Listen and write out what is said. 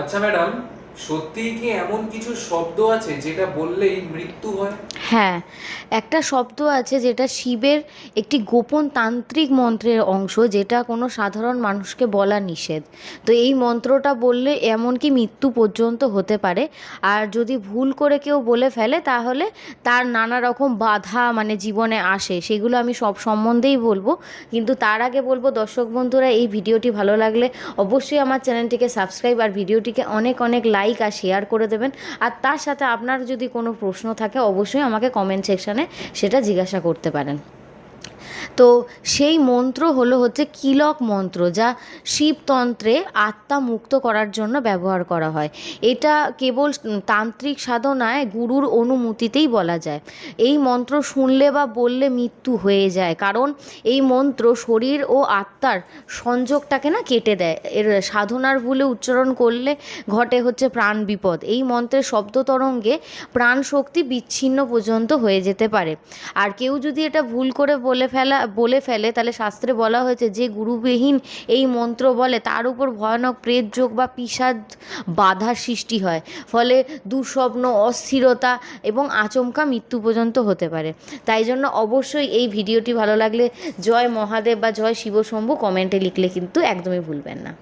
अच्छा मैडम সত্যিই কি এমন কিছু শব্দ আছে যেটা বললেই মৃত্যু হয়? হ্যাঁ একটা শব্দ আছে যেটা শিবের একটি গোপন তান্ত্রিক মন্ত্রের অংশ যেটা কোনো সাধারণ মানুষকে বলা নিষেধ। তো এই মন্ত্রটা বললে এমনকি মৃত্যু পর্যন্ত হতে পারে। আর যদি ভুল করে কেউ বলে ফেলে, তাহলে তার নানা রকম বাধা মানে জীবনে আসে। সেগুলো আমি সব সম্বন্ধেই বলব। কিন্তু তার আগে বলব, দর্শক বন্ধুরা, এই ভিডিওটি ভালো লাগলে অবশ্যই আমার চ্যানেলটিকে সাবস্ক্রাইব আর ভিডিওটিকে অনেক অনেক লাইক আর শেয়ার করে দেবেন। আর তার সাথে আপনার যদি কোনো প্রশ্ন থাকে, অবশ্যই আমাকে কমেন্ট সেকশানে সেটা জিজ্ঞাসা করতে পারেন। তো সেই মন্ত্র হলো হচ্ছে কিলক মন্ত্র, যা শিবতন্ত্রে আত্মা মুক্ত করার জন্য ব্যবহার করা হয়। এটা কেবল তান্ত্রিক সাধনায় গুরুর অনুমতিতেই বলা যায়। এই মন্ত্র শুনলে বা বললে মৃত্যু হয়ে যায়, কারণ এই মন্ত্র শরীর ও আত্মার সংযোগটাকে না কেটে দেয়। এর সাধনার ভুলে উচ্চারণ করলে ঘটে হচ্ছে প্রাণ বিপদ। এই মন্ত্রের শব্দ তরঙ্গে প্রাণ শক্তি বিচ্ছিন্ন পর্যন্ত হয়ে যেতে পারে। আর কেউ যদি এটা ভুল করে বলে ফেলা, বলে ফেলে, তাহলে শাস্ত্রে বলা হয়েছে যে, গুরুবিহীন এই মন্ত্র বলে, তার উপর ভয়ানক প্রেত যোগ বা পিসাদ বাধার সৃষ্টি হয়। ফলে দুঃস্বপ্ন, অস্থিরতা এবং আচমকা মৃত্যু পর্যন্ত হতে পারে। তাই জন্য অবশ্যই এই ভিডিওটি ভালো লাগলে জয় মহাদেব বা জয় শিবশম্ভু কমেন্টে লিখলে কিন্তু একদমই ভুলবেন না।